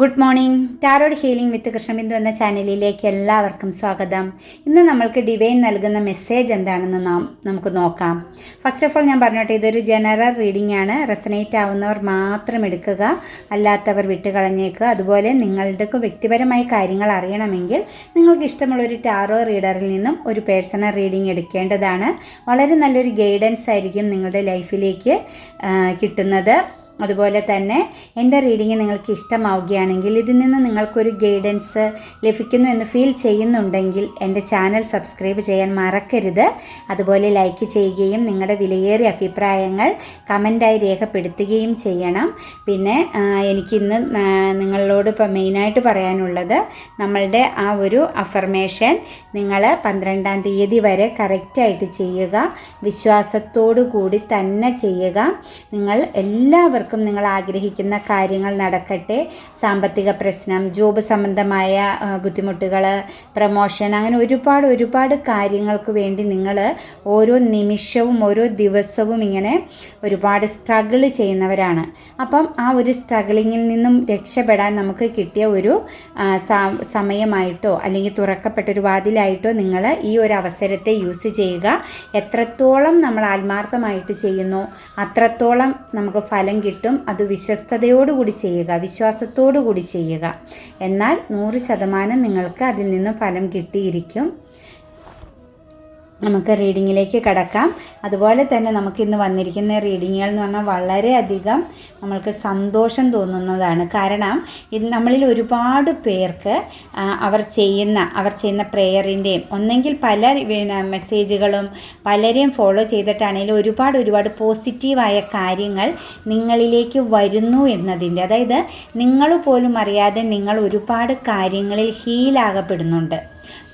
Good morning tarot healing with Krishnabindu എന്ന ചാനലിലേക്ക് എല്ലാവർക്കും സ്വാഗതം. ഇന്ന് നമ്മൾക്ക് ഡിവൈൻ നൽകുന്ന മെസ്സേജ് എന്താണെന്ന് നാം നമുക്ക് നോക്കാം. ഫസ്റ്റ് ഓഫ് ഓൾ ഞാൻ പറഞ്ഞോട്ടെ ഇതൊരു ജനറൽ റീഡിംഗ് ആണ്. റെസനേറ്റ് ആവുന്നവർ മാത്രം എടുക്കുക അല്ലാത്തവർ വിട്ടുകളഞ്ഞേക്കുക. അതുപോലെ നിങ്ങളുടെ വ്യക്തിപരമായ കാര്യങ്ങൾ അറിയണമെങ്കിൽ നിങ്ങൾക്ക് ഇഷ്ടമുള്ള ഒരു ടാറോ റീഡറിൽ നിന്നും ഒരു പേഴ്സണൽ റീഡിംഗ് എടുക്കേണ്ടതാണ്. വളരെ നല്ലൊരു ഗൈഡൻസ് ആയിരിക്കും നിങ്ങളുടെ ലൈഫിലേക്ക് കിട്ടുന്നത്. അതുപോലെ തന്നെ എന്റെ റീഡിങ് നിങ്ങൾക്ക് ഇഷ്ടമാവുകയാണെങ്കിൽ ഇതിൽ നിന്ന് നിങ്ങൾക്കൊരു ഗൈഡൻസ് ലഭിക്കുന്നു എന്ന് ഫീൽ ചെയ്യുന്നുണ്ടെങ്കിൽ എന്റെ ചാനൽ സബ്സ്ക്രൈബ് ചെയ്യാൻ മറക്കരുത്. അതുപോലെ ലൈക്ക് ചെയ്യുകയും നിങ്ങളുടെ വിലയേറിയ അഭിപ്രായങ്ങൾ കമന്റായി രേഖപ്പെടുത്തുകയും ചെയ്യണം. പിന്നെ എനിക്കിന്ന് നിങ്ങളോട് ഇപ്പോൾ മെയിനായിട്ട് പറയാനുള്ളത് നമ്മളുടെ ആ ഒരു അഫർമേഷൻ നിങ്ങൾ പന്ത്രണ്ടാം തീയതി വരെ കറക്റ്റായിട്ട് ചെയ്യുക. വിശ്വാസത്തോടു കൂടി തന്നെ ചെയ്യുക. നിങ്ങൾ എല്ലാവർക്കും നിങ്ങൾ ആഗ്രഹിക്കുന്ന കാര്യങ്ങൾ നടക്കട്ടെ. സാമ്പത്തിക പ്രശ്നം ജോബ് സംബന്ധമായ ബുദ്ധിമുട്ടുകൾ പ്രമോഷൻ അങ്ങനെ ഒരുപാട് ഒരുപാട് കാര്യങ്ങൾക്ക് വേണ്ടി നിങ്ങൾ ഓരോ നിമിഷവും ഓരോ ദിവസവും ഇങ്ങനെ ഒരുപാട് സ്ട്രഗിൾ ചെയ്യുന്നവരാണ്. അപ്പം ആ ഒരു സ്ട്രഗിളിങ്ങിൽ നിന്നും രക്ഷപ്പെടാൻ നമുക്ക് കിട്ടിയ ഒരു സമയമായിട്ടോ അല്ലെങ്കിൽ തുറക്കപ്പെട്ടൊരു വാതിലായിട്ടോ നിങ്ങൾ ഈ ഒരു അവസരത്തെ യൂസ് ചെയ്യുക. എത്രത്തോളം നമ്മൾ ആത്മാർത്ഥമായിട്ട് ചെയ്യുന്നു അത്രത്തോളം നമുക്ക് ഫലം കിട്ടും. അത് വിശ്വസ്തയോടുകൂടി ചെയ്യുക വിശ്വാസത്തോടു കൂടി ചെയ്യുക. എന്നാൽ നൂറ് ശതമാനം നിങ്ങൾക്ക് അതിൽ നിന്ന് ഫലം കിട്ടിയിരിക്കും. നമുക്ക് റീഡിങ്ങിലേക്ക് കടക്കാം. അതുപോലെ തന്നെ നമുക്ക് ഇന്ന് വന്നിരിക്കുന്ന റീഡിങ്ങുകൾ എന്ന് പറഞ്ഞാൽ വളരെയധികം നമ്മൾക്ക് സന്തോഷം തോന്നുന്നതാണ്. കാരണം ഇത് നമ്മളിൽ ഒരുപാട് പേർക്ക് അവർ ചെയ്യുന്ന അവർ ചെയ്യുന്ന പ്രെയറിന്റെയും ഒന്നെങ്കിൽ പല മെസ്സേജുകളും പലരെയും ഫോളോ ചെയ്തിട്ടാണെങ്കിലും ഒരുപാട് ഒരുപാട് പോസിറ്റീവായ കാര്യങ്ങൾ നിങ്ങളിലേക്ക് വരുന്നു എന്നതിന്റെ അതായത് നിങ്ങൾ പോലും അറിയാതെ നിങ്ങൾ ഒരുപാട് കാര്യങ്ങളിൽ ഹീലാകപ്പെടുന്നുണ്ട്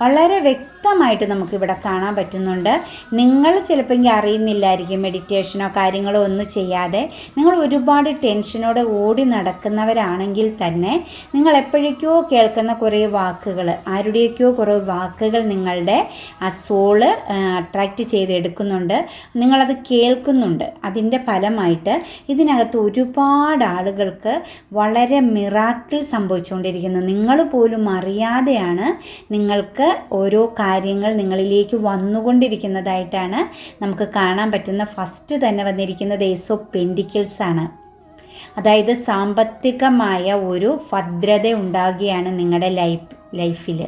വളരെ വ്യക്തമായിട്ട് നമുക്കിവിടെ കാണാൻ പറ്റുന്നുണ്ട്. നിങ്ങൾ ചിലപ്പോൾ എങ്കിൽ അറിയുന്നില്ലായിരിക്കും മെഡിറ്റേഷനോ കാര്യങ്ങളോ ഒന്നും ചെയ്യാതെ. നിങ്ങൾ ഒരുപാട് ടെൻഷനോടെ ഓടി നടക്കുന്നവരാണെങ്കിൽ തന്നെ നിങ്ങൾ എപ്പോഴേക്കോ കേൾക്കുന്ന കുറേ വാക്കുകൾ ആരുടെയൊക്കെയോ കുറേ വാക്കുകൾ നിങ്ങളുടെ ആ സോൾ അട്രാക്റ്റ് ചെയ്തെടുക്കുന്നുണ്ട്. നിങ്ങളത് കേൾക്കുന്നുണ്ട്. അതിന്റെ ഫലമായിട്ട് ഇതിനകത്ത് ഒരുപാട് ആളുകൾക്ക് വളരെ മിറാക്കിൾ സംഭവിച്ചുകൊണ്ടിരിക്കുന്നു. നിങ്ങൾ പോലും അറിയാതെയാണ് നിങ്ങൾക്ക് ഓരോ കാര്യങ്ങൾ നിങ്ങളിലേക്ക് വന്നുകൊണ്ടിരിക്കുന്നതായിട്ടാണ് നമുക്ക് കാണാൻ പറ്റുന്ന ഫസ്റ്റ് തന്നെ വന്നിരിക്കുന്നത് ഏസ് പെൻഡിക്കിൾസ് ആണ്. അതായത് സാമ്പത്തികമായ ഒരു ഭദ്രത ഉണ്ടാകുകയാണ് നിങ്ങളുടെ ലൈഫ് ലൈഫിൽ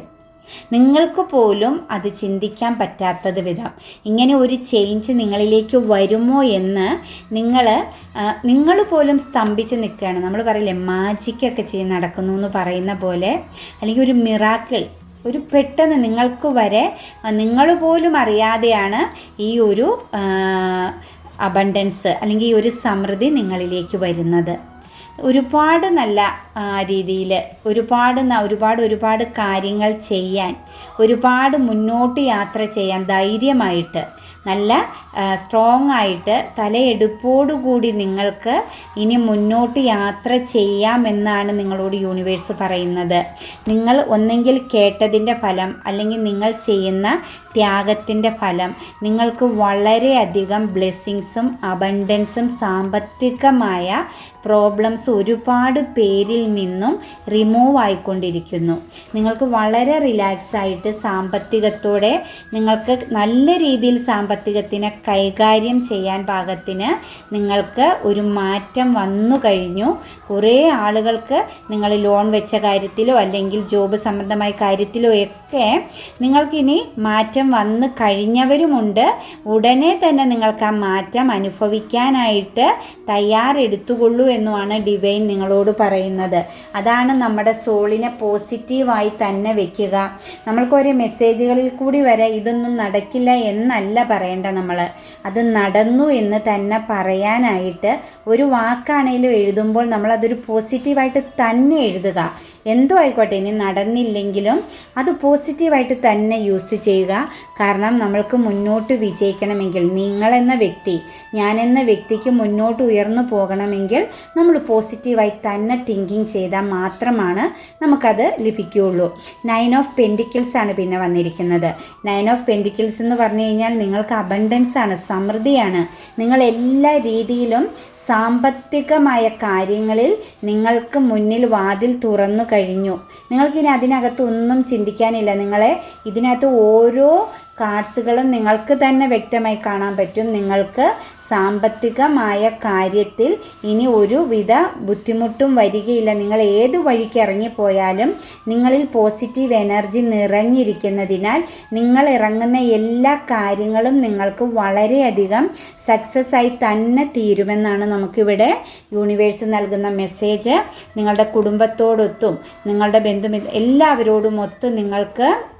നിങ്ങൾക്ക് പോലും അത് ചിന്തിക്കാൻ പറ്റാത്തത് വിധം. ഇങ്ങനെ ഒരു ചേഞ്ച് നിങ്ങളിലേക്ക് വരുമോ എന്ന് നിങ്ങൾ നിങ്ങൾ പോലും സ്തംഭിച്ച് നിൽക്കുകയാണ്. നമ്മൾ പറയില്ലേ മാജിക്കൊക്കെ ചെയ്ത് നടക്കുന്നു എന്ന് പറയുന്ന പോലെ അല്ലെങ്കിൽ ഒരു മിറാക്കിൾ ഒരു പെട്ടെന്ന് നിങ്ങൾക്ക് വരെ നിങ്ങൾ പോലും അറിയാതെയാണ് ഈ ഒരു അബണ്ടൻസ് അല്ലെങ്കിൽ ഈ ഒരു സമൃദ്ധി നിങ്ങളിലേക്ക് വരുന്നത്. ഒരുപാട് നല്ല രീതിയിൽ ഒരുപാട് ഒരുപാട് ഒരുപാട് കാര്യങ്ങൾ ചെയ്യാൻ ഒരുപാട് മുന്നോട്ട് യാത്ര ചെയ്യാൻ ധൈര്യമായിട്ട് നല്ല സ്ട്രോങ് ആയിട്ട് തലയെടുപ്പോടുകൂടി നിങ്ങൾക്ക് ഇനി മുന്നോട്ട് യാത്ര ചെയ്യാമെന്നാണ് നിങ്ങളോട് യൂണിവേഴ്സ് പറയുന്നത്. നിങ്ങൾ ഒന്നെങ്കിൽ കേട്ടതിന്റെ ഫലം അല്ലെങ്കിൽ നിങ്ങൾ ചെയ്യുന്ന ത്യാഗത്തിന്റെ ഫലം നിങ്ങൾക്ക് വളരെയധികം ബ്ലെസ്സിങ്സും അബണ്ടൻസും സാമ്പത്തികമായ പ്രോബ്ലംസ് ഒരുപാട് പേരിൽ നിന്നും റിമൂവ് ആയിക്കൊണ്ടിരിക്കുന്നു. നിങ്ങൾക്ക് വളരെ റിലാക്സ് ആയിട്ട് സാമ്പത്തികത്തോടെ നിങ്ങൾക്ക് നല്ല രീതിയിൽ സാമ്പത്തികത്തിനെ കൈകാര്യം ചെയ്യാൻ പാകത്തിന് നിങ്ങൾക്ക് ഒരു മാറ്റം വന്നു കഴിഞ്ഞു. കുറേ ആളുകൾക്ക് നിങ്ങൾ ലോൺ വെച്ച കാര്യത്തിലോ അല്ലെങ്കിൽ ജോബ് സംബന്ധമായ കാര്യത്തിലോ ഒക്കെ നിങ്ങൾക്കിനി മാറ്റം വന്നു കഴിഞ്ഞവരുമുണ്ട്. ഉടനെ തന്നെ നിങ്ങൾക്ക് ആ മാറ്റം അനുഭവിക്കാനായിട്ട് തയ്യാറെടുത്തുകൊള്ളൂ എന്നുമാണ് ഡിവൈൻ നിങ്ങളോട് പറയുന്നത്. അതാണ് നമ്മുടെ സോളിനെ പോസിറ്റീവായി തന്നെ നമ്മൾക്ക് ഒരേ മെസ്സേജുകളിൽ കൂടി വരെ ഇതൊന്നും നടക്കില്ല എന്നല്ല പറയേണ്ട നമ്മൾ അത് നടന്നു എന്ന് തന്നെ പറയാനായിട്ട് ഒരു വാക്കാണേലും എഴുതുമ്പോൾ നമ്മളതൊരു പോസിറ്റീവായിട്ട് തന്നെ എഴുതുക. എന്തോ ആയിക്കോട്ടെ ഇനി നടന്നില്ലെങ്കിലും അത് പോസിറ്റീവായിട്ട് തന്നെ യൂസ് ചെയ്യുക. കാരണം നമ്മൾക്ക് മുന്നോട്ട് വിജയിക്കണമെങ്കിൽ നിങ്ങളെന്ന വ്യക്തി ഞാനെന്ന വ്യക്തിക്ക് മുന്നോട്ട് ഉയർന്നു പോകണമെങ്കിൽ നമ്മൾ പോസിറ്റീവായി തന്നെ തിങ്കിങ് ചെയ്താൽ മാത്രമാണ് നമുക്കത് ലഭിക്കുകയുള്ളൂ. നയൻ ഓഫ് പെൻഡിക്കിൾസ് ആണ് പിന്നെ വന്നിരിക്കുന്നത്. നയൻ ഓഫ് പെൻഡിക്കിൾസ് എന്ന് പറഞ്ഞു കഴിഞ്ഞാൽ നിങ്ങൾക്ക് അബണ്ടൻസ് ആണ് സമൃദ്ധിയാണ്. നിങ്ങൾ എല്ലാ രീതിയിലും സാമ്പത്തികമായ കാര്യങ്ങളിൽ നിങ്ങൾക്ക് മുന്നിൽ വാതിൽ തുറന്നു കഴിഞ്ഞു. നിങ്ങൾക്കിനി അതിനകത്തൊന്നും ചിന്തിക്കാനില്ല. നിങ്ങളെ ഇതിനകത്ത് ഓരോ കാർഡ്സുകളും നിങ്ങൾക്ക് തന്നെ വ്യക്തമായി കാണാൻ പറ്റും. നിങ്ങൾക്ക് സാമ്പത്തികമായ കാര്യത്തിൽ ഇനി ഒരുവിധ ബുദ്ധിമുട്ടും വരികയില്ല. നിങ്ങൾ ഏത് വഴിക്ക് ഇറങ്ങിപ്പോയാലും നിങ്ങളിൽ പോസിറ്റീവ് എനർജി നിറഞ്ഞിരിക്കുന്നതിനാൽ നിങ്ങൾ ഇറങ്ങുന്ന എല്ലാ കാര്യങ്ങളും നിങ്ങൾക്ക് വളരെയധികം സക്സസ് ആയി തന്നെ തീരുമെന്നാണ് നമുക്കിവിടെ യൂണിവേഴ്സ് നൽകുന്ന മെസ്സേജ്. നിങ്ങളുടെ കുടുംബത്തോടൊത്തും നിങ്ങളുടെ ബന്ധു എല്ലാവരോടും ഒത്ത് നിങ്ങൾക്ക്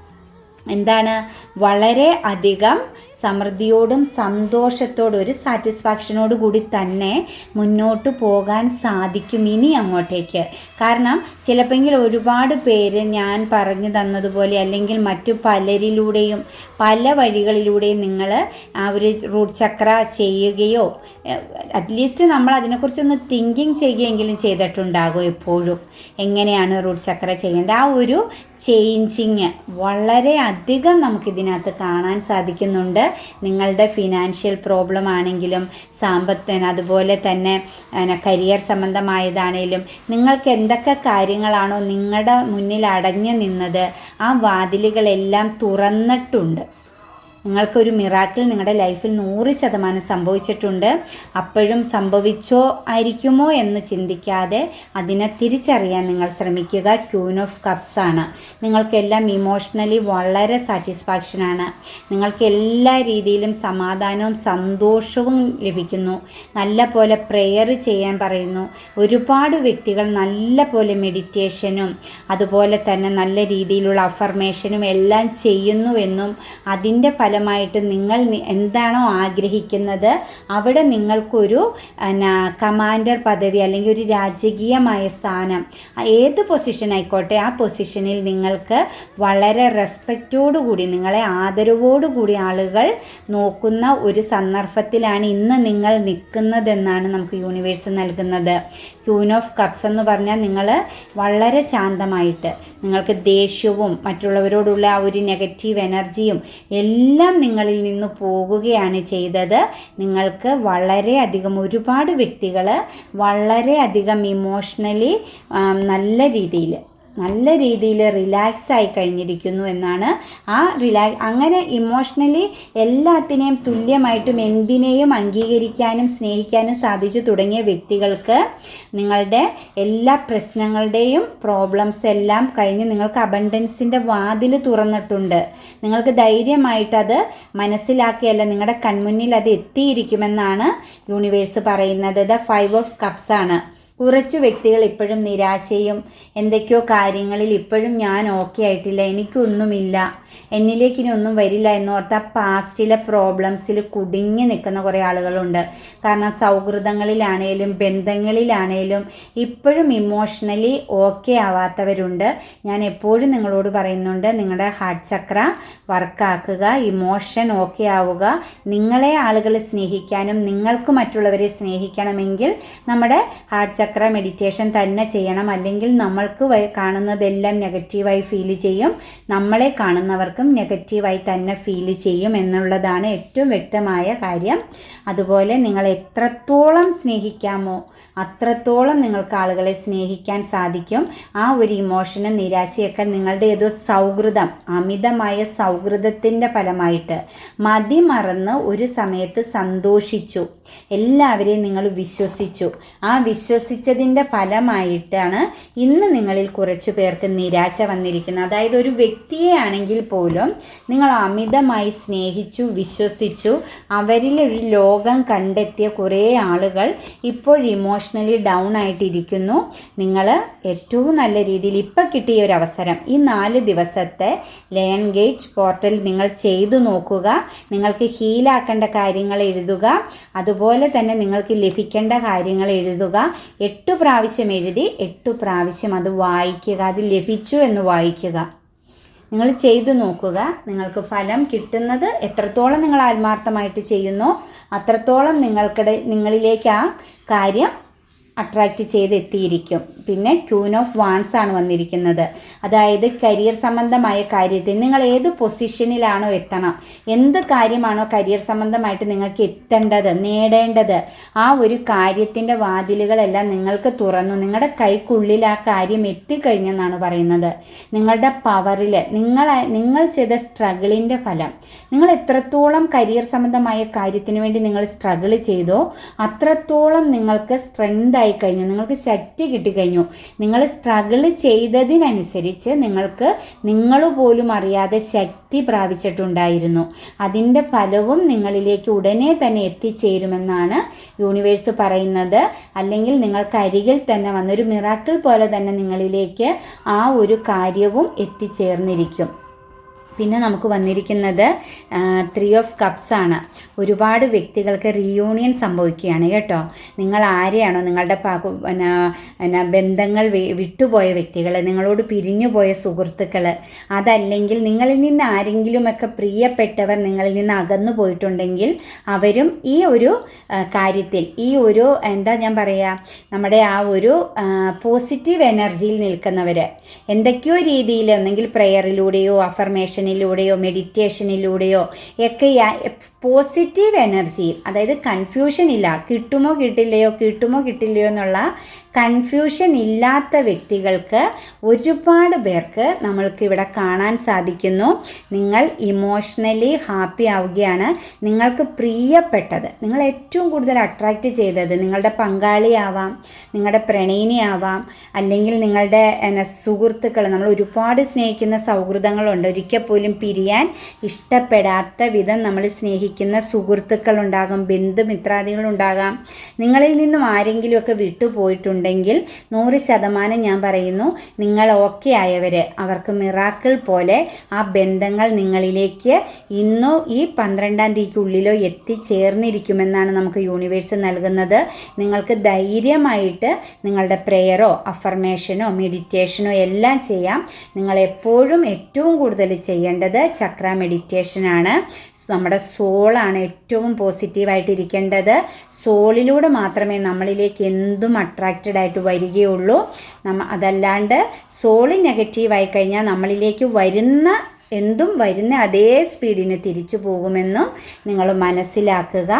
എന്താണ്? വളരെ അധികം സമൃദ്ധിയോടും സന്തോഷത്തോടും ഒരു സാറ്റിസ്ഫാക്ഷനോട് കൂടി തന്നെ മുന്നോട്ട് പോകാൻ സാധിക്കും ഇനി അങ്ങോട്ടേക്ക്. കാരണം ചിലപ്പോൾ ഒരുപാട് പേര് ഞാൻ പറഞ്ഞു തന്നതുപോലെ അല്ലെങ്കിൽ മറ്റു പലരിലൂടെയും പല വഴികളിലൂടെയും നിങ്ങൾ ആ ഒരു റൂട്ട് ചക്ര ചെയ്യുകയോ അറ്റ്ലീസ്റ്റ് നമ്മൾ അതിനെക്കുറിച്ചൊന്ന് തിങ്കിങ് ചെയ്യുകയെങ്കിലും ചെയ്തിട്ടുണ്ടാകും എപ്പോഴും. എങ്ങനെയാണ് റൂട്ട് ചക്ര ചെയ്യേണ്ടത്? ആ ഒരു ചേഞ്ചിങ് വളരെ അധികം നമുക്കിതിനകത്ത് കാണാൻ സാധിക്കുന്നുണ്ട്. നിങ്ങളുടെ ഫിനാൻഷ്യൽ പ്രോബ്ലം ആണെങ്കിലും സാമ്പത്തിന് അതുപോലെ തന്നെ കരിയർ സംബന്ധമായതാണേലും നിങ്ങൾക്ക് എന്തൊക്കെ കാര്യങ്ങളാണോ നിങ്ങളുടെ മുന്നിൽ അടഞ്ഞു നിന്നത് ആ വാതിലുകളെല്ലാം തുറന്നിട്ടുണ്ട്. നിങ്ങൾക്കൊരു മിറാക്കിൾ നിങ്ങളുടെ ലൈഫിൽ നൂറ് ശതമാനം സംഭവിച്ചിട്ടുണ്ട്. അപ്പോഴും സംഭവിച്ചോ ആയിരിക്കുമോ എന്ന് ചിന്തിക്കാതെ അതിനെ തിരിച്ചറിയാൻ നിങ്ങൾ ശ്രമിക്കുക. ക്യൂൻ ഓഫ് കപ്സ് ആണ്. നിങ്ങൾക്കെല്ലാം ഇമോഷണലി വളരെ സാറ്റിസ്ഫാക്ഷൻ ആണ്. നിങ്ങൾക്ക് എല്ലാ രീതിയിലും സമാധാനവും സന്തോഷവും ലഭിക്കുന്നു. നല്ല പോലെ പ്രെയർ ചെയ്യാൻ പറയുന്നു. ഒരുപാട് വ്യക്തികൾ നല്ല പോലെ മെഡിറ്റേഷനും അതുപോലെ തന്നെ നല്ല രീതിയിലുള്ള അഫർമേഷനും എല്ലാം ചെയ്യുന്നുവെന്നും അതിന്റെ ഫലം ഫലമായിട്ട് നിങ്ങൾ എന്താണോ ആഗ്രഹിക്കുന്നത് അവിടെ നിങ്ങൾക്കൊരു കമാൻഡർ പദവി അല്ലെങ്കിൽ ഒരു രാജകീയമായ സ്ഥാനം ഏത് പൊസിഷൻ ആയിക്കോട്ടെ ആ പൊസിഷനിൽ നിങ്ങൾക്ക് വളരെ റെസ്പെക്റ്റോടുകൂടി നിങ്ങളെ ആദരവോടുകൂടി ആളുകൾ നോക്കുന്ന ഒരു സന്ദർഭത്തിലാണ് ഇന്ന് നിങ്ങൾ നിൽക്കുന്നതെന്നാണ് നമുക്ക് യൂണിവേഴ്സ് നൽകുന്നത്. ക്യൂൻ ഓഫ് കപ്സ് എന്ന് പറഞ്ഞാൽ നിങ്ങൾ വളരെ ശാന്തമായിട്ട് നിങ്ങൾക്ക് ദേഷ്യവും മറ്റുള്ളവരോടുള്ള ആ ഒരു നെഗറ്റീവ് എനർജിയും എല്ലാം നിങ്ങളിൽ നിന്ന് പോകുകയാണ് ചെയ്തത്. നിങ്ങൾക്ക് വളരെയധികം ഒരുപാട് വ്യക്തികൾ വളരെയധികം ഇമോഷണലി നല്ല രീതിയിൽ നല്ല രീതിയിൽ റിലാക്സ് ആയി കഴിഞ്ഞിരിക്കുന്നു എന്നാണ് ആ റിലാ അങ്ങനെ ഇമോഷണലി എല്ലാത്തിനെയും തുല്യമായിട്ടും എന്തിനേയും അംഗീകരിക്കാനും സ്നേഹിക്കാനും സാധിച്ചു തുടങ്ങിയ വ്യക്തികൾക്ക് നിങ്ങളുടെ എല്ലാ പ്രശ്നങ്ങളുടെയും പ്രോബ്ലംസ് എല്ലാം കഴിഞ്ഞ് നിങ്ങൾക്ക് അബണ്ടൻസിന്റെ വാതിൽ തുറന്നിട്ടുണ്ട്. നിങ്ങൾക്ക് ധൈര്യമായിട്ടത് മനസ്സിലാക്കിയല്ല നിങ്ങളുടെ കൺമുന്നിൽ അത് എത്തിയിരിക്കുമെന്നാണ് യൂണിവേഴ്സ് പറയുന്നത്. ദ ഫൈവ് ഓഫ് കപ്സ് ആണ്. കുറച്ച് വ്യക്തികൾ ഇപ്പോഴും നിരാശയും എന്തൊക്കെയോ കാര്യങ്ങളിൽ ഇപ്പോഴും ഞാൻ ഓക്കെ ആയിട്ടില്ല എനിക്കൊന്നുമില്ല എന്നിലേക്ക് ഇനി ഒന്നും വരില്ല എന്നോർത്ത് ആ പാസ്റ്റിലെ പ്രോബ്ലംസിൽ കുടുങ്ങി നിൽക്കുന്ന കുറേ ആളുകളുണ്ട്. കാരണം സൗഹൃദങ്ങളിലാണേലും ബന്ധങ്ങളിലാണേലും ഇപ്പോഴും ഇമോഷണലി ഓക്കെ ആവാത്തവരുണ്ട്. ഞാൻ എപ്പോഴും നിങ്ങളോട് പറയുന്നുണ്ട് നിങ്ങളുടെ ഹാർട്ട് ചക്ര വർക്കാക്കുക ഇമോഷൻ ഓക്കെ ആവുക നിങ്ങളെ ആളുകൾ സ്നേഹിക്കാനും നിങ്ങൾക്ക് മറ്റുള്ളവരെ സ്നേഹിക്കണമെങ്കിൽ നമ്മുടെ ഹാർട്ട് ചക്ര മെഡിറ്റേഷൻ തന്നെ ചെയ്യണം. അല്ലെങ്കിൽ നമ്മൾക്ക് കാണുന്നതെല്ലാം നെഗറ്റീവായി ഫീൽ ചെയ്യും. നമ്മളെ കാണുന്നവർക്കും നെഗറ്റീവായി തന്നെ ഫീൽ ചെയ്യും എന്നുള്ളതാണ് ഏറ്റവും വ്യക്തമായ കാര്യം. അതുപോലെ നിങ്ങൾ എത്രത്തോളം സ്നേഹിക്കാമോ അത്രത്തോളം നിങ്ങൾക്ക് ആളുകളെ സ്നേഹിക്കാൻ സാധിക്കും. ആ ഒരു ഇമോഷനും നിരാശയൊക്കെ നിങ്ങളുടെ ഏതോ സൗഹൃദം അമിതമായ സൗഹൃദത്തിന്റെ ഫലമായിട്ട് മതി മറന്ന് ഒരു സമയത്ത് സന്തോഷിച്ചു. എല്ലാവരെയും നിങ്ങൾ വിശ്വസിച്ചു. ആ വിശ്വസി വിശ്വസിച്ചതിന്റെ ഫലമായിട്ടാണ് ഇന്ന് നിങ്ങളിൽ കുറച്ചു പേർക്ക് നിരാശ വന്നിരിക്കുന്നത്. അതായത് ഒരു വ്യക്തിയെ ആണെങ്കിൽ പോലും നിങ്ങൾ അമിതമായി സ്നേഹിച്ചു വിശ്വസിച്ചു അവരിൽ ഒരു ലോകം കണ്ടെത്തിയ കുറേ ആളുകൾ ഇപ്പോൾ ഇമോഷണലി ഡൗൺ ആയിട്ടിരിക്കുന്നു. നിങ്ങൾ ഏറ്റവും നല്ല രീതിയിൽ ഇപ്പം കിട്ടിയ ഒരു അവസരം ഈ നാല് ദിവസത്തെ ലേൺ ഗേറ്റ് പോർട്ടൽ നിങ്ങൾ ചെയ്തു നോക്കുക നിങ്ങൾക്ക് ഹീലാക്കേണ്ട കാര്യങ്ങൾ എഴുതുക അതുപോലെ തന്നെ നിങ്ങൾക്ക് ലഭിക്കേണ്ട കാര്യങ്ങൾ എഴുതുക എട്ട് പ്രാവശ്യം എഴുതി എട്ടു പ്രാവശ്യം അത് വായിക്കുക അത് ലഭിച്ചു എന്ന് വായിക്കുക. നിങ്ങൾ ചെയ്തു നോക്കുക നിങ്ങൾക്ക് ഫലം കിട്ടുന്നത് എത്രത്തോളം നിങ്ങൾ ആത്മാർത്ഥമായിട്ട് ചെയ്യുന്നോ അത്രത്തോളം നിങ്ങൾക്കിടെ നിങ്ങളിലേക്ക് ആ കാര്യം അട്രാക്റ്റ് ചെയ്തെത്തിയിരിക്കും. പിന്നെ ക്യൂൻ ഓഫ് വാൺസ് ആണ് വന്നിരിക്കുന്നത്. അതായത് കരിയർ സംബന്ധമായ കാര്യത്തിൽ നിങ്ങൾ ഏത് പൊസിഷനിലാണോ എത്തണം. എന്ത് കാര്യമാണോ കരിയർ സംബന്ധമായിട്ട് നിങ്ങൾക്ക് എത്തേണ്ടത് നേടേണ്ടത് ആ ഒരു കാര്യത്തിന്റെ വാതിലുകളെല്ലാം നിങ്ങൾക്ക് തുറന്നു നിങ്ങളുടെ കൈക്കുള്ളിൽ ആ കാര്യം എത്തിക്കഴിഞ്ഞെന്നാണ് പറയുന്നത്. നിങ്ങളുടെ പവറിൽ നിങ്ങൾ നിങ്ങൾ ചെയ്ത സ്ട്രഗിളിന്റെ ഫലം. നിങ്ങൾ എത്രത്തോളം കരിയർ സംബന്ധമായ കാര്യത്തിന് വേണ്ടി നിങ്ങൾ സ്ട്രഗിൾ ചെയ്തോ അത്രത്തോളം നിങ്ങൾക്ക് സ്ട്രെങ്ത് ആയി കഴിഞ്ഞു നിങ്ങൾക്ക് ശക്തി കിട്ടിക്കഴിഞ്ഞു. നിങ്ങൾ സ്ട്രഗിൾ ചെയ്തതിനനുസരിച്ച് നിങ്ങൾക്ക് നിങ്ങൾ പോലും അറിയാതെ ശക്തി പ്രാപിച്ചിട്ടുണ്ടായിരുന്നു. അതിന്റെ ഫലവും നിങ്ങളിലേക്ക് ഉടനെ തന്നെ എത്തിച്ചേരുമെന്നാണ് യൂണിവേഴ്സ് പറയുന്നത്. അല്ലെങ്കിൽ നിങ്ങൾക്ക് അരികിൽ തന്നെ വന്നൊരു മിറാക്കിൾ പോലെ തന്നെ നിങ്ങളിലേക്ക് ആ ഒരു കാര്യവും എത്തിച്ചേർന്നിരിക്കും. പിന്നെ നമുക്ക് വന്നിരിക്കുന്നത് ത്രീ ഓഫ് കപ്സ് ആണ്. ഒരുപാട് വ്യക്തികൾക്ക് റീയൂണിയൻ സംഭവിക്കുകയാണ് കേട്ടോ. നിങ്ങൾ ആരെയാണോ നിങ്ങളുടെ പിന്നെ ബന്ധങ്ങൾ വിട്ടുപോയ വ്യക്തികൾ നിങ്ങളോട് പിരിഞ്ഞു പോയ സുഹൃത്തുക്കൾ അതല്ലെങ്കിൽ നിങ്ങളിൽ നിന്ന് ആരെങ്കിലുമൊക്കെ പ്രിയപ്പെട്ടവർ നിങ്ങളിൽ നിന്ന് അകന്നു പോയിട്ടുണ്ടെങ്കിൽ അവരും ഈ ഒരു കാര്യത്തിൽ ഈ ഒരു എന്താ ഞാൻ പറയുക നമ്മുടെ ആ ഒരു പോസിറ്റീവ് എനർജിയിൽ നിൽക്കുന്നവർ എന്തൊക്കെയോ രീതിയിൽ ഒന്നെങ്കിൽ പ്രെയറിലൂടെയോ അഫർമേഷനിലൂടെയോ മെഡിറ്റേഷനിലൂടെയോ മെഡിറ്റേഷനിലൂടെയോ ഒക്കെ പോസിറ്റീവ് എനർജിയിൽ അതായത് കൺഫ്യൂഷൻ ഇല്ല കിട്ടുമോ കിട്ടില്ലയോ കിട്ടുമോ കിട്ടില്ലയോ എന്നുള്ള കൺഫ്യൂഷൻ ഇല്ലാത്ത വ്യക്തികൾക്ക് ഒരുപാട് പേർക്ക് നമ്മൾക്ക് ഇവിടെ കാണാൻ സാധിക്കുന്നു. നിങ്ങൾ ഇമോഷണലി ഹാപ്പി ആവുകയാണ്. നിങ്ങൾക്ക് പ്രിയപ്പെട്ടത് നിങ്ങൾ ഏറ്റവും കൂടുതൽ അട്രാക്റ്റ് ചെയ്തത് നിങ്ങളുടെ പങ്കാളിയാവാം നിങ്ങളുടെ പ്രണയിനിയാവാം അല്ലെങ്കിൽ നിങ്ങളുടെ സുഹൃത്തുക്കൾ നമ്മൾ ഒരുപാട് സ്നേഹിക്കുന്ന സൗഹൃദങ്ങളുണ്ട്. ഒരിക്കൽ പോലും പിരിയാൻ ഇഷ്ടപ്പെടാത്ത വിധം നമ്മൾ സ്നേഹിക്കുന്ന സുഹൃത്തുക്കളുണ്ടാകും ബന്ധുമിത്രാദികളുണ്ടാകാം. നിങ്ങളിൽ നിന്നും ആരെങ്കിലുമൊക്കെ വിട്ടുപോയിട്ടുണ്ടെങ്കിൽ നൂറ് ശതമാനം ഞാൻ പറയുന്നു നിങ്ങൾ ഓക്കെ ആയവർ അവർക്ക് മിറാക്കിൾ പോലെ ആ ബന്ധങ്ങൾ നിങ്ങളിലേക്ക് ഇന്നോ ഈ പന്ത്രണ്ടാം തീയതിക്കുള്ളിലോ എത്തിച്ചേർന്നിരിക്കുമെന്നാണ് നമുക്ക് യൂണിവേഴ്സ് നൽകുന്നത്. നിങ്ങൾക്ക് ധൈര്യമായിട്ട് നിങ്ങളുടെ പ്രെയറോ അഫർമേഷനോ മെഡിറ്റേഷനോ എല്ലാം ചെയ്യാം. നിങ്ങൾ എപ്പോഴും ഏറ്റവും കൂടുതൽ ചെയ്യേണ്ടത് ചക്ര മെഡിറ്റേഷനാണ്. നമ്മുടെ സോളാണ് ഏറ്റവും പോസിറ്റീവായിട്ട് ഇരിക്കേണ്ടത് സോളിലൂടെ മാത്രമേ നമ്മളിലേക്ക് എന്തും അട്രാക്റ്റഡ് ആയിട്ട് വരികയുള്ളൂ. നമ്മ അതല്ലാണ്ട് സോൾ നെഗറ്റീവായി കഴിഞ്ഞാൽ നമ്മളിലേക്ക് വരുന്ന എന്തും വരുന്ന അതേ സ്പീഡിന് തിരിച്ചു പോകുമെന്നും നിങ്ങൾ മനസ്സിലാക്കുക.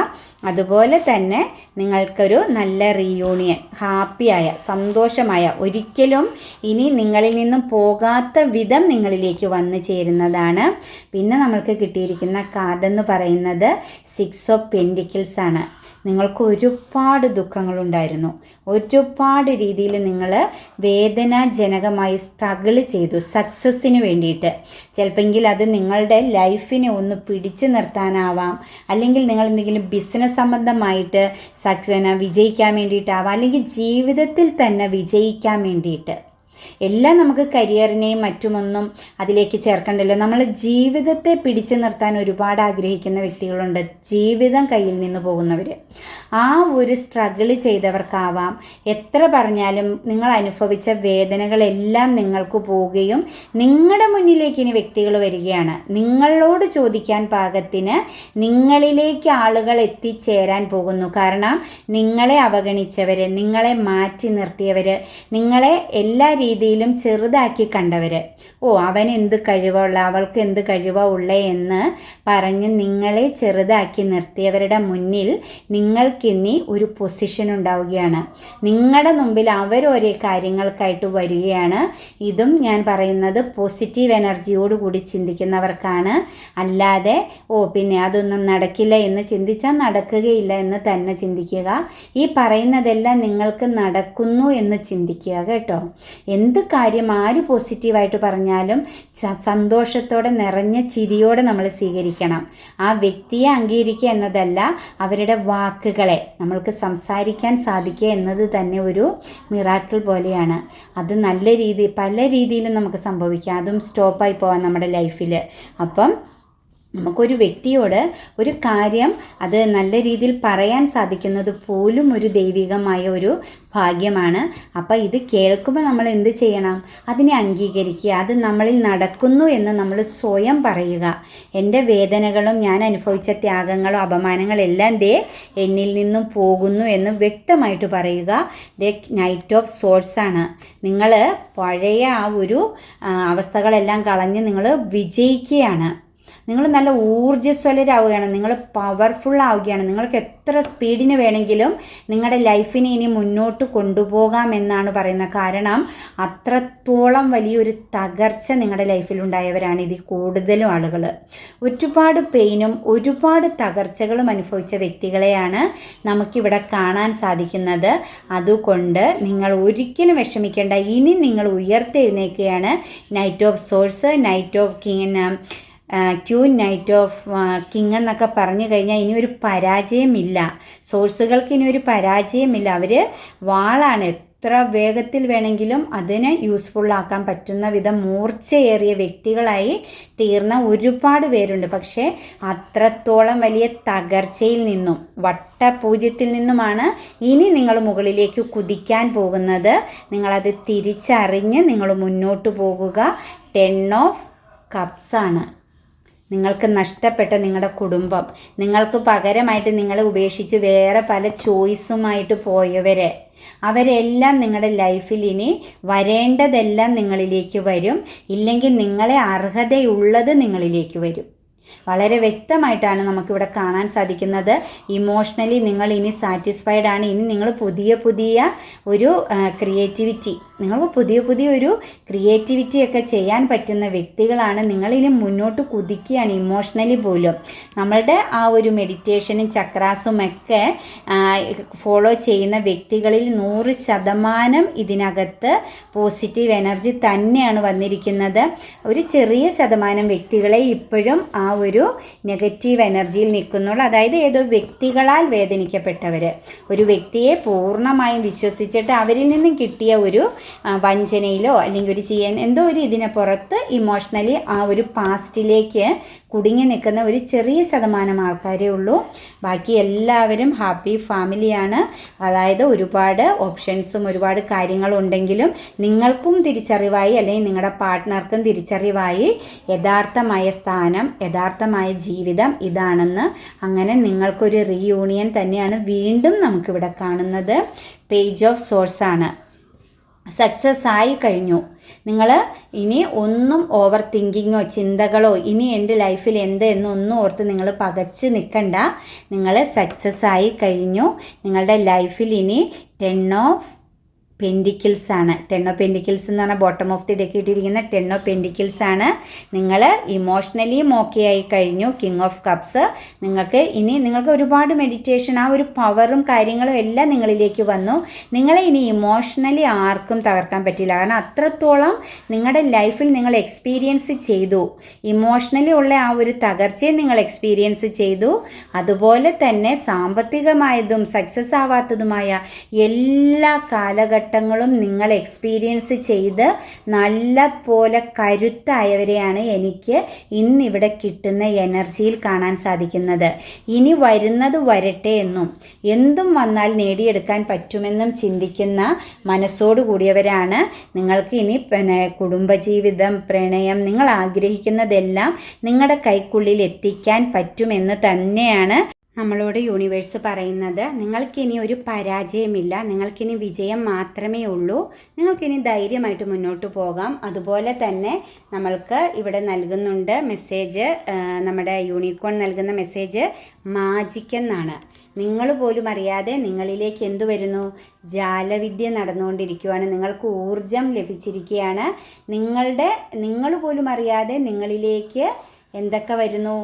അതുപോലെ തന്നെ നിങ്ങൾക്കൊരു നല്ല റീയൂണിയൻ ഹാപ്പിയായ സന്തോഷമായ ഒരിക്കലും ഇനി നിങ്ങളിൽ നിന്നും പോകാത്ത വിധം നിങ്ങളിലേക്ക് വന്നു ചേരുന്നതാണ്. പിന്നെ നമ്മൾക്ക് കിട്ടിയിരിക്കുന്ന കാർഡെന്ന് പറയുന്നത് സിക്സ് ഓഫ് പെൻഡിക്കിൾസ് ആണ്. നിങ്ങൾക്ക് ഒരുപാട് ദുഃഖങ്ങളുണ്ടായിരുന്നു. ഒരുപാട് രീതിയിൽ നിങ്ങൾ വേദനാജനകമായി സ്ട്രഗിൾ ചെയ്തു സക്സസ്സിന് വേണ്ടിയിട്ട്. ചിലപ്പോൾ അത് നിങ്ങളുടെ ലൈഫിനെ ഒന്ന് പിടിച്ചു നിർത്താനാവാം. അല്ലെങ്കിൽ നിങ്ങൾ എന്തെങ്കിലും ബിസിനസ് സംബന്ധമായിട്ട് സക്സന വിജയിക്കാൻ വേണ്ടിയിട്ടാവാം. അല്ലെങ്കിൽ ജീവിതത്തിൽ തന്നെ വിജയിക്കാൻ വേണ്ടിയിട്ട്. എല്ലാം നമുക്ക് കരിയറിനെയും മറ്റുമൊന്നും അതിലേക്ക് ചേർക്കണ്ടല്ലോ. നമ്മൾ ജീവിതത്തെ പിടിച്ചു നിർത്താൻ ഒരുപാട് ആഗ്രഹിക്കുന്ന വ്യക്തികളുണ്ട്. ജീവിതം കയ്യിൽ നിന്ന് പോകുന്നവർ ആ ഒരു സ്ട്രഗിൾ ചെയ്തവർക്കാവാം. എത്ര പറഞ്ഞാലും നിങ്ങൾ അനുഭവിച്ച വേദനകളെല്ലാം നിങ്ങൾക്ക് പോവുകയും നിങ്ങളുടെ മുന്നിലേക്ക് ഇനി വ്യക്തികൾ വരികയാണ്. നിങ്ങളോട് ചോദിക്കാൻ പാകത്തിന് നിങ്ങളിലേക്ക് ആളുകൾ എത്തിച്ചേരാൻ പോകുന്നു. കാരണം നിങ്ങളെ അവഗണിച്ചവർ നിങ്ങളെ മാറ്റി നിർത്തിയവർ നിങ്ങളെ എല്ലാ രീതിയിലും ചെറുതാക്കി കണ്ടവർ ഓ അവൻ എന്ത് കഴിവുള്ള അവൾക്ക് എന്ത് കഴിവാ ഉള്ളേ എന്ന് പറഞ്ഞ് നിങ്ങളെ ചെറുതാക്കി നിർത്തിയവരുടെ മുന്നിൽ നിങ്ങൾക്കിനി ഒരു പൊസിഷൻ ഉണ്ടാവുകയാണ്. നിങ്ങളുടെ മുമ്പിൽ അവർ ഒരേ കാര്യങ്ങൾക്കായിട്ട് വരികയാണ്. ഇതും ഞാൻ പറയുന്നത് പോസിറ്റീവ് എനർജിയോടുകൂടി ചിന്തിക്കുന്നവർക്കാണ്. അല്ലാതെ ഓ പിന്നെ അതൊന്നും നടക്കില്ല എന്ന് ചിന്തിച്ചാൽ നടക്കുകയില്ല എന്ന് തന്നെ ചിന്തിക്കുക. ഈ പറയുന്നതെല്ലാം നിങ്ങൾക്ക് നടക്കുന്നു എന്ന് ചിന്തിക്കുക കേട്ടോ. എന്ത് കാര്യം ആര് പോസിറ്റീവായിട്ട് പറഞ്ഞാലും സന്തോഷത്തോടെ നിറഞ്ഞ ചിരിയോടെ നമ്മൾ സ്വീകരിക്കണം. ആ വ്യക്തിയെ അംഗീകരിക്കുക എന്നതല്ല അവരുടെ വാക്കുകളെ നമ്മൾക്ക് സംസാരിക്കാൻ സാധിക്കുക എന്നത് തന്നെ ഒരു മിറാക്കിൾ പോലെയാണ്. അത് നല്ല രീതി പല രീതിയിലും നമുക്ക് സംഭവിക്കാം. അതും സ്റ്റോപ്പായി പോകാം നമ്മുടെ ലൈഫിൽ അപ്പം നമുക്കൊരു വ്യക്തിയോട് ഒരു കാര്യം അത് നല്ല രീതിയിൽ പറയാൻ സാധിക്കുന്നത് പോലും ഒരു ദൈവികമായ ഒരു ഭാഗ്യമാണ്. അപ്പം ഇത് കേൾക്കുമ്പോൾ നമ്മൾ എന്ത് ചെയ്യണം? അതിനെ അംഗീകരിക്കുക. അത് നമ്മളിൽ നടക്കുന്നു എന്ന് നമ്മൾ സ്വയം പറയുക. എന്റെ വേദനകളും ഞാൻ അനുഭവിച്ച ത്യാഗങ്ങളും അപമാനങ്ങളും എല്ലാം ദേ എന്നിൽ നിന്നും പോകുന്നു എന്ന് വ്യക്തമായിട്ട് പറയുക. ദേ നൈറ്റ് ഓഫ് സോഴ്സ് ആണ്. നിങ്ങൾ പഴയ ആ ഒരു അവസ്ഥകളെല്ലാം കളഞ്ഞ് നിങ്ങൾ വിജയിക്കുകയാണ്. നിങ്ങൾ നല്ല ഊർജസ്വലരാവുകയാണ് നിങ്ങൾ പവർഫുൾ ആവുകയാണ് നിങ്ങൾക്ക് എത്ര സ്പീഡിന് വേണമെങ്കിലും നിങ്ങളുടെ ലൈഫിനെ ഇനി മുന്നോട്ട് കൊണ്ടുപോകാമെന്നാണ് പറയുന്നത് കാരണം അത്രത്തോളം വലിയൊരു തകർച്ച നിങ്ങളുടെ ലൈഫിൽ ഉണ്ടായവരാണ് ഇതിൽ കൂടുതലും ആളുകൾ. ഒരുപാട് പെയിനും ഒരുപാട് തകർച്ചകളും അനുഭവിച്ച വ്യക്തികളെയാണ് നമുക്കിവിടെ കാണാൻ സാധിക്കുന്നത്. അതുകൊണ്ട് നിങ്ങൾ ഒരിക്കലും വിഷമിക്കേണ്ട ഇനി നിങ്ങൾ ഉയർത്തെഴുന്നേക്കുകയാണ് knight of swords knight of king Q knight of king എന്നൊക്കെ പറഞ്ഞു കഴിഞ്ഞാൽ ഇനി ഒരു പരാജയമില്ല. സോഴ്സുകൾക്ക് ഇനി ഒരു പരാജയമില്ല. അവർ വാളാണ്. എത്ര വേഗത്തിൽ വേണമെങ്കിലും അതിനെ യൂസ്ഫുൾ ആക്കാൻ പറ്റുന്ന വിധം മൂർച്ചയേറിയ വ്യക്തികളായി തീർന്ന ഒരുപാട് പേരുണ്ട്. പക്ഷേ അത്രത്തോളം വലിയ തകർച്ചയിൽ നിന്നും വട്ടപൂജ്യത്തിൽ നിന്നുമാണ് ഇനി നിങ്ങൾ മുകളിലേക്ക് കുതിക്കാൻ പോകുന്നത്. നിങ്ങളത് തിരിച്ചറിഞ്ഞ് നിങ്ങൾ മുന്നോട്ട് പോകുക. ടെൻ ഓഫ് കപ്സാണ് നിങ്ങൾക്ക് നഷ്ടപ്പെട്ട നിങ്ങളുടെ കുടുംബം. നിങ്ങൾക്ക് പകരമായിട്ട് നിങ്ങളെ ഉപേക്ഷിച്ച് വേറെ പല ചോയ്സുമായിട്ട് പോയവരെ. അവരെല്ലാം നിങ്ങളുടെ ലൈഫിൽ ഇനി വരേണ്ടതെല്ലാം നിങ്ങളിലേക്ക് വരും. ഇല്ലെങ്കിൽ നിങ്ങളെ അർഹതയുള്ളത് നിങ്ങളിലേക്ക് വരും. വളരെ വ്യക്തമായിട്ടാണ് നമുക്കിവിടെ കാണാൻ സാധിക്കുന്നത്. ഇമോഷണലി നിങ്ങൾ ഇനി സാറ്റിസ്ഫൈഡ് ആണ്. ഇനി നിങ്ങൾ പുതിയ പുതിയ ഒരു ക്രിയേറ്റിവിറ്റി നിങ്ങൾക്ക് പുതിയ പുതിയ ഒരു ക്രിയേറ്റിവിറ്റി ഒക്കെ ചെയ്യാൻ പറ്റുന്ന വ്യക്തികളാണ് നിങ്ങളിനി മുന്നോട്ട് കുതിക്കുകയാണ് ഇമോഷണലി പോലും. നമ്മളുടെ ആ ഒരു മെഡിറ്റേഷനും ചക്രാസും ഒക്കെ ഫോളോ ചെയ്യുന്ന വ്യക്തികളിൽ നൂറ് ശതമാനം ഇതിനകത്ത് പോസിറ്റീവ് എനർജി തന്നെയാണ് വന്നിരിക്കുന്നത്. ഒരു ചെറിയ ശതമാനം വ്യക്തികളെ ഇപ്പോഴും ആ ഒരു നെഗറ്റീവ് എനർജിയിൽ നിൽക്കുന്നുള്ളൂ. അതായത് ഏതോ വ്യക്തികളാൽ വേദനിക്കപ്പെട്ടവർ ഒരു വ്യക്തിയെ പൂർണമായും വിശ്വസിച്ചിട്ട് അവരിൽ നിന്നും കിട്ടിയ ഒരു വഞ്ചനയിലോ അല്ലെങ്കിൽ ഒരു ചെയ്യാൻ എന്തോ ഒരു ഇതിനെ പുറത്ത് ഇമോഷണലി ആ ഒരു പാസ്റ്റിലേക്ക് കുടുങ്ങി നിൽക്കുന്ന ഒരു ചെറിയ ശതമാനം ആൾക്കാരേ ഉള്ളൂ. ബാക്കി എല്ലാവരും ഹാപ്പി ഫാമിലിയാണ് അതായത് ഒരുപാട് ഓപ്ഷൻസും ഒരുപാട് കാര്യങ്ങളുണ്ടെങ്കിലും നിങ്ങൾക്കും തിരിച്ചറിവായി അല്ലെങ്കിൽ നിങ്ങളുടെ പാർട്ട്ണർക്കും തിരിച്ചറിവായി യഥാർത്ഥമായ സ്ഥാനം യഥാർത്ഥമായ ജീവിതം ഇതാണെന്ന് അങ്ങനെ നിങ്ങൾക്കൊരു റീയൂണിയൻ തന്നെയാണ് വീണ്ടും നമുക്കിവിടെ കാണുന്നത്. പേജ് ഓഫ് സോഴ്സാണ് സക്സസ് ആയി കഴിഞ്ഞു. നിങ്ങൾ ഇനി ഒന്നും ഓവർ തിങ്കിങ്ങോ ചിന്തകളോ ഇനി എന്റെ ലൈഫിൽ എന്ത് എന്നൊന്നും ഓർത്ത് നിങ്ങൾ പകച്ച് നിൽക്കണ്ട നിങ്ങൾ സക്സസ് ആയി കഴിഞ്ഞു. നിങ്ങളുടെ ലൈഫിൽ ഇനി ടെൻ ഓഫ് പെൻഡിക്കിൾസ് ആണ്. ടെൻ ഓഫ് പെൻഡിക്കിൾസ് എന്ന് പറഞ്ഞാൽ ബോട്ടം ഓഫ് ദി ഡെക്ക് ഇട്ടിരിക്കുന്ന ടെൻ ഓഫ് പെൻഡിക്കിൾസ് ആണ്. നിങ്ങൾ ഇമോഷണലിയും ഓക്കെ ആയി കഴിഞ്ഞു കിങ് ഓഫ് കപ്സ് നിങ്ങൾക്ക് ഇനി നിങ്ങൾക്ക് ഒരുപാട് മെഡിറ്റേഷൻ ആ ഒരു പവറും കാര്യങ്ങളും എല്ലാം നിങ്ങളിലേക്ക് വന്നു. നിങ്ങളെ ഇനി ഇമോഷണലി ആർക്കും തകർക്കാൻ പറ്റില്ല. കാരണം അത്രത്തോളം നിങ്ങളുടെ ലൈഫിൽ നിങ്ങൾ എക്സ്പീരിയൻസ് ചെയ്തു. ഇമോഷണലി ഉള്ള ആ ഒരു തകർച്ചയെ നിങ്ങൾ എക്സ്പീരിയൻസ് ചെയ്തു. അതുപോലെ തന്നെ സാമ്പത്തികമായതും സക്സസ് ആവാത്തതുമായ എല്ലാ കാലഘട്ടങ്ങളും നിങ്ങൾ എക്സ്പീരിയൻസ് ചെയ്ത് നല്ല പോലെ കരുത്തായവരെയാണ് എനിക്ക് ഇന്നിവിടെ കിട്ടുന്ന എനർജിയിൽ കാണാൻ സാധിക്കുന്നത്. ഇനി വരുന്നത് വരട്ടെ എന്നും എന്തും വന്നാൽ നേടിയെടുക്കാൻ പറ്റുമെന്നും ചിന്തിക്കുന്ന മനസ്സോടു കൂടിയവരാണ് നിങ്ങൾക്ക് ഇനി കുടുംബജീവിതം പ്രണയം നിങ്ങൾ ആഗ്രഹിക്കുന്നതെല്ലാം നിങ്ങളുടെ കൈക്കുള്ളിൽ എത്തിക്കാൻ പറ്റുമെന്ന് തന്നെയാണ് നമ്മളോട് യൂണിവേഴ്സ് പറയുന്നത് നിങ്ങൾക്കിനി ഒരു പരാജയമില്ല നിങ്ങൾക്കിനി വിജയം മാത്രമേ ഉള്ളൂ നിങ്ങൾക്കിനി ധൈര്യമായിട്ട് മുന്നോട്ട് പോകാം. അതുപോലെ തന്നെ നമ്മൾക്ക് ഇവിടെ നൽകുന്നുണ്ട് മെസ്സേജ് നമ്മുടെ യൂണിക്കോൺ നൽകുന്ന മെസ്സേജ് മാജിക് എന്നാണ്. നിങ്ങൾ പോലും അറിയാതെ നിങ്ങളിലേക്ക് എന്തു വരുന്നു? ജാലവിദ്യ നടന്നുകൊണ്ടിരിക്കുകയാണ് നിങ്ങൾക്ക് ഊർജം ലഭിച്ചിരിക്കുകയാണ്. നിങ്ങളുടെ നിങ്ങൾ പോലും അറിയാതെ നിങ്ങളിലേക്ക് എന്തൊക്കെ വരുന്നു?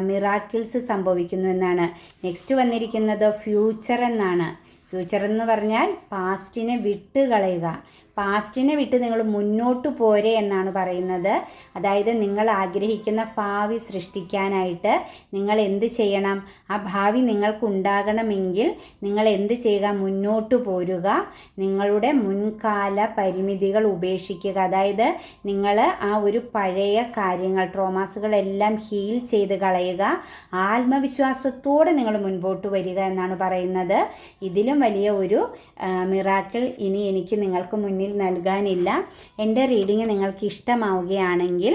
മിറാക്കിൾസ് സംഭവിക്കുന്നു എന്നാണ്. നെക്സ്റ്റ് വന്നിരിക്കുന്നത് ഫ്യൂച്ചർ എന്നാണ്. ഫ്യൂച്ചർ എന്ന് പറഞ്ഞാൽ പാസ്റ്റിനെ വിട്ട് കളയുക പാസ്റ്റിനെ വിട്ട് നിങ്ങൾ മുന്നോട്ട് പോരെ എന്നാണ് പറയുന്നത്. അതായത് നിങ്ങൾ ആഗ്രഹിക്കുന്ന ഭാവി സൃഷ്ടിക്കാനായിട്ട് നിങ്ങൾ എന്ത് ചെയ്യണം? ആ ഭാവി നിങ്ങൾക്കുണ്ടാകണമെങ്കിൽ നിങ്ങൾ എന്ത് ചെയ്യുക? മുന്നോട്ട് പോരുക. നിങ്ങളുടെ മുൻകാല പരിമിതികൾ ഉപേക്ഷിക്കുക. അതായത് നിങ്ങൾ ആ ഒരു പഴയ കാര്യങ്ങൾ ട്രോമാസുകളെല്ലാം ഹീൽ ചെയ്ത് കളയുക. ആത്മവിശ്വാസത്തോടെ നിങ്ങൾ മുൻപോട്ട് വരിക എന്നാണ് പറയുന്നത്. ഇതിലും വലിയ ഒരു മിറാക്കിൾ ഇനി എനിക്ക് നിങ്ങൾക്ക് മുന്നിൽ നൽകാനില്ല. എന്റെ റീഡിങ് നിങ്ങൾക്ക് ഇഷ്ടമാവുകയാണെങ്കിൽ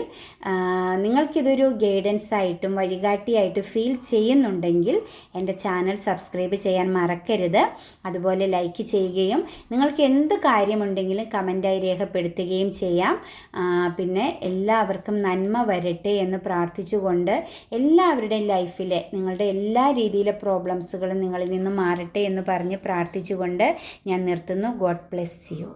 നിങ്ങൾക്കിതൊരു ഗൈഡൻസ് ആയിട്ടും വഴികാട്ടിയായിട്ട് ഫീൽ ചെയ്യുന്നുണ്ടെങ്കിൽ എന്റെ ചാനൽ സബ്സ്ക്രൈബ് ചെയ്യാൻ മറക്കരുത്. അതുപോലെ ലൈക്ക് ചെയ്യുകയും നിങ്ങൾക്ക് എന്ത് കാര്യമുണ്ടെങ്കിലും കമന്റായി രേഖപ്പെടുത്തുകയും ചെയ്യാം. പിന്നെ എല്ലാവർക്കും നന്മ വരട്ടെ എന്ന് പ്രാർത്ഥിച്ചുകൊണ്ട് എല്ലാവരുടെയും ലൈഫിലെ നിങ്ങളുടെ എല്ലാ രീതിയിലെ പ്രോബ്ലംസുകളും നിങ്ങളിൽ നിന്ന് മാറട്ടെ എന്ന് പറഞ്ഞ് പ്രാർത്ഥിച്ചുകൊണ്ട് ഞാൻ നിർത്തുന്നു. God bless you.